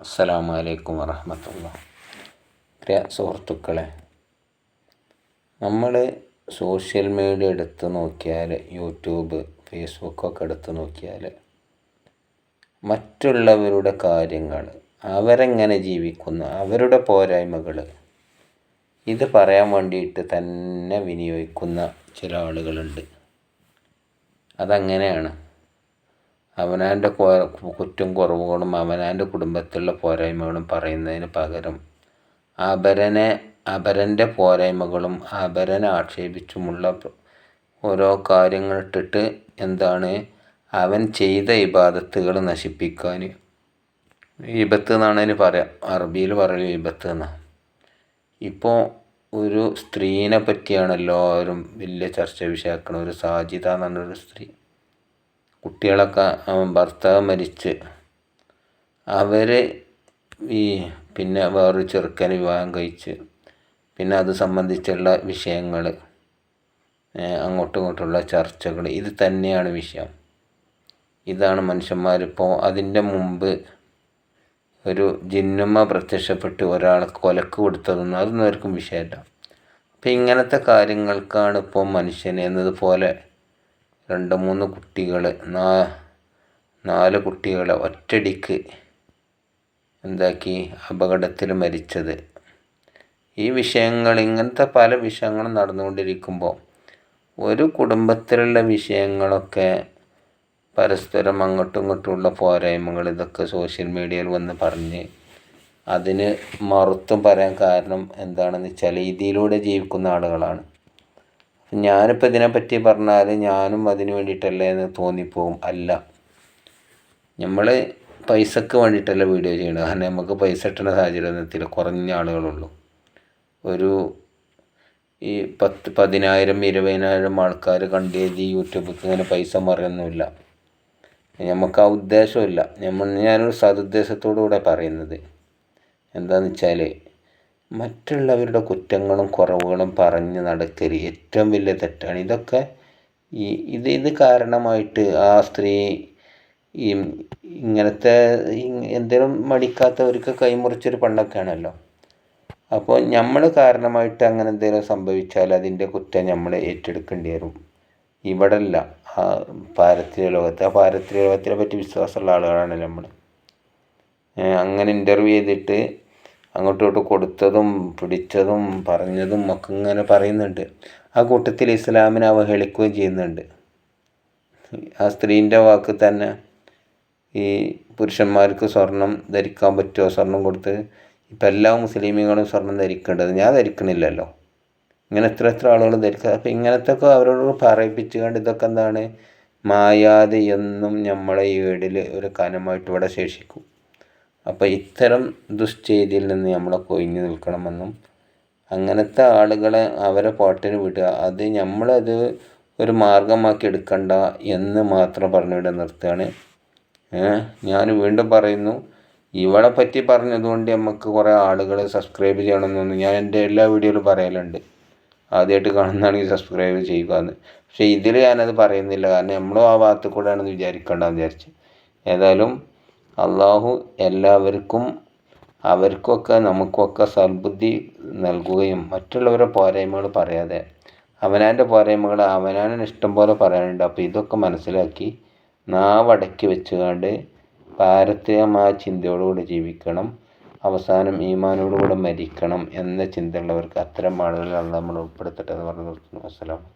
അസ്സലാമു അലൈക്കും വറഹമത്തുള്ള. പ്രിയ സുഹൃത്തുക്കളെ നമ്മൾ സോഷ്യൽ മീഡിയ എടുത്ത് നോക്കിയാൽ യൂട്യൂബ് ഫേസ്ബുക്കൊക്കെ എടുത്ത് നോക്കിയാൽ മറ്റുള്ളവരുടെ കാര്യങ്ങൾ അവരെങ്ങനെ ജീവിക്കുന്നു അവരുടെ പോരായ്മകൾ ഇത് പറയാൻ വേണ്ടിയിട്ട് തന്നെ വിനിയോഗിക്കുന്ന ചില ആളുകളുണ്ട്. അതങ്ങനെയാണ്. അവനവന്റെ കുറ്റം കുറവുകളും അവനവന്റെ കുടുംബത്തിലുള്ള പോരായ്മകളും പറയുന്നതിന് പകരം അപരനെ അപരന്റെ പോരായ്മകളും അപരനെ ആക്ഷേപിച്ചുമുള്ള ഓരോ കാര്യങ്ങൾ ഇട്ടിട്ട് എന്താണ് അവൻ ചെയ്ത ഇബാദത്തുകൾ നശിപ്പിക്കാൻ. വിപത്ത് എന്നാണ് അതിന് പറയാം അറബിയിൽ പറയും വിപത്ത് എന്നാണ് ഇപ്പോൾ ഒരു സ്ത്രീനെ പറ്റിയാണല്ലോ എല്ലാവരും വലിയ ചർച്ച വിഷയാക്കണ ഒരു സാജിത എന്ന് പറഞ്ഞൊരു സ്ത്രീ. കുട്ടികളൊക്കെ ഭർത്താവ് മരിച്ച്. അവർ ഈ പിന്നെ വേറൊരു ചെറുക്കനെ വിവാഹം കഴിച്ച്. പിന്നെ അത് സംബന്ധിച്ചുള്ള വിഷയങ്ങൾ അങ്ങോട്ടും ഇങ്ങോട്ടുള്ള ചർച്ചകൾ ഇത് തന്നെയാണ് വിഷയം. ഇതാണ് മനുഷ്യന്മാരിപ്പോൾ അതിന്റെ മുമ്പ് ഒരു ജിന്നുമ്മ പ്രത്യക്ഷപ്പെട്ട് ഒരാൾക്ക് കൊലക്ക് കൊടുത്തതൊന്നും അതൊന്നും ആർക്കും വിഷയമല്ല. അപ്പം ഇങ്ങനത്തെ കാര്യങ്ങൾക്കാണ് ഇപ്പോൾ മനുഷ്യൻ എന്നതുപോലെ രണ്ട് മൂന്ന് കുട്ടികൾ നാല് കുട്ടികളെ ഒറ്റടിക്ക് എന്താക്കി? അപകടത്തിൽ മരിച്ചത്. ഈ വിഷയങ്ങൾ ഇങ്ങനത്തെ പല വിഷയങ്ങളും നടന്നുകൊണ്ടിരിക്കുമ്പോൾ ഒരു കുടുംബത്തിലുള്ള വിഷയങ്ങളൊക്കെ പരസ്പരം അങ്ങോട്ടും ഇങ്ങോട്ടുമുള്ള പോരായ്മകൾ ഇതൊക്കെ സോഷ്യൽ മീഡിയയിൽ വന്ന് പറഞ്ഞ് അതിന് മറുത്തും പറയാൻ കാരണം എന്താണെന്ന് വെച്ചാൽ ഇതിലൂടെ ജീവിക്കുന്ന ആളുകളാണ്. ഞാനിപ്പോൾ ഇതിനെപ്പറ്റി പറഞ്ഞാൽ ഞാനും അതിന് വേണ്ടിയിട്ടല്ലേ എന്ന് തോന്നിപ്പോവും. അല്ല. നമ്മൾ പൈസക്ക് വേണ്ടിയിട്ടല്ല വീഡിയോ ചെയ്യണത്. കാരണം നമുക്ക് പൈസ കിട്ടുന്ന സാഹചര്യത്തിൽ കുറഞ്ഞ ആളുകളുള്ളൂ. ഒരു ഈ പത്ത് പതിനായിരം ഇരുപതിനായിരം ആൾക്കാർ കണ്ടെഴുതി യൂട്യൂബിൽ ഇങ്ങനെ പൈസ മറിയൊന്നുമില്ല. നമുക്ക് ആ ഉദ്ദേശമില്ല നമ്മൾ ഞാനൊരു സതുദ്ദേശത്തോടു കൂടെ പറയുന്നത്. എന്താണെന്ന് വെച്ചാൽ മറ്റുള്ളവരുടെ കുറ്റങ്ങളും കുറവുകളും പറഞ്ഞ് നടക്കൽ ഏറ്റവും വലിയ തെറ്റാണ്. ഇതൊക്കെ ഈ ഇത് ഇത് കാരണമായിട്ട് ആ സ്ത്രീ ഈ ഇങ്ങനത്തെ എന്തെങ്കിലും മടിക്കാത്തവർക്ക് കൈമുറിച്ചൊരു പെണ്ണൊക്കെയാണല്ലോ അപ്പോൾ നമ്മൾ കാരണമായിട്ട് അങ്ങനെ എന്തേലും സംഭവിച്ചാൽ അതിന്റെ കുറ്റം നമ്മൾ ഏറ്റെടുക്കേണ്ടി വരും. ഇവിടെ അല്ല ആ പാരത്രിക ലോകത്ത്. ആ പാരത്രിക ലോകത്തിനെ പറ്റി വിശ്വാസമുള്ള ആളുകളാണ് നമ്മൾ അങ്ങനെ ഇന്റർവ്യൂ ചെയ്തിട്ട് അങ്ങോട്ടും ഇങ്ങോട്ടും കൊടുത്തതും പിടിച്ചതും പറഞ്ഞതും ഒക്കെ ഇങ്ങനെ പറയുന്നുണ്ട്. ആ കൂട്ടത്തിൽ ഇസ്ലാമിനെ അവഹേളിക്കുകയും ചെയ്യുന്നുണ്ട്. ആ സ്ത്രീന്റെ വാക്ക് തന്നെ ഈ പുരുഷന്മാർക്ക് സ്വർണം ധരിക്കാൻ പറ്റുമോ? സ്വർണം കൊടുത്ത് ഇപ്പം എല്ലാ മുസ്ലിമുകളും സ്വർണം ധരിക്കേണ്ടത് ഞാൻ ധരിക്കണില്ലല്ലോ. ഇങ്ങനെ എത്ര എത്ര ആളുകൾ ധരിക്കുക അപ്പം ഇങ്ങനത്തെ ഒക്കെ അവരോട് പറയിപ്പിച്ചുകൊണ്ട് ഇതൊക്കെ എന്താണ്? മായാതെ എന്നും നമ്മളെ ഈ വീടിൽ ഒരു കനമായിട്ട് ഇവിടെ ശേഷിക്കും. അപ്പോൾ ഇത്തരം ദുശ്ചേതിയിൽ നിന്ന് നമ്മളെ ഒഴിഞ്ഞു നിൽക്കണമെന്നും അങ്ങനത്തെ ആളുകളെ അവരെ പാട്ടിന് വിടുക അത് നമ്മളത് ഒരു മാർഗമാക്കി എടുക്കണ്ട എന്ന് മാത്രം പറഞ്ഞിവിടെ നിർത്തുകയാണ്. ഞാൻ വീണ്ടും പറയുന്നു ഇവളെ പറ്റി പറഞ്ഞതുകൊണ്ട് നമുക്ക് കുറേ ആളുകൾ സബ്സ്ക്രൈബ് ചെയ്യണമെന്നൊന്നും ഞാൻ എന്റെ എല്ലാ വീഡിയോയിലും പറയലുണ്ട്. ആദ്യമായിട്ട് കാണുന്നതാണെങ്കിൽ സബ്സ്ക്രൈബ് ചെയ്യുക എന്ന് പക്ഷേ ഇതിൽ ഞാനത് പറയുന്നില്ല. കാരണം നമ്മളും ആ ഭാഗത്ത് കൂടെയാണെന്ന് വിചാരിക്കേണ്ടെന്ന് വിചാരിച്ച്. ഏതായാലും അള്ളാഹു എല്ലാവർക്കും അവർക്കൊക്കെ നമുക്കൊക്കെ സൽബുദ്ധി നൽകുകയും മറ്റുള്ളവരുടെ പോരായ്മകൾ പറയാതെ അവനാന്റെ പോരായ്മകൾ അവനാണ് ഇഷ്ടം പോലെ പറയാനുണ്ട്. അപ്പോൾ ഇതൊക്കെ മനസ്സിലാക്കി നാവടക്കി വെച്ചുകൊണ്ട് പാരത്രികമായ ചിന്തയോടുകൂടി ജീവിക്കണം. അവസാനം ഈമാനോടുകൂടെ മരിക്കണം എന്ന ചിന്തയുള്ളവർക്ക് അത്തരം ആളുകളെ നമ്മൾ ഉൾപ്പെടുത്തട്ടെ എന്ന് പറഞ്ഞു നിർത്തുന്നു. അസ്സലാമു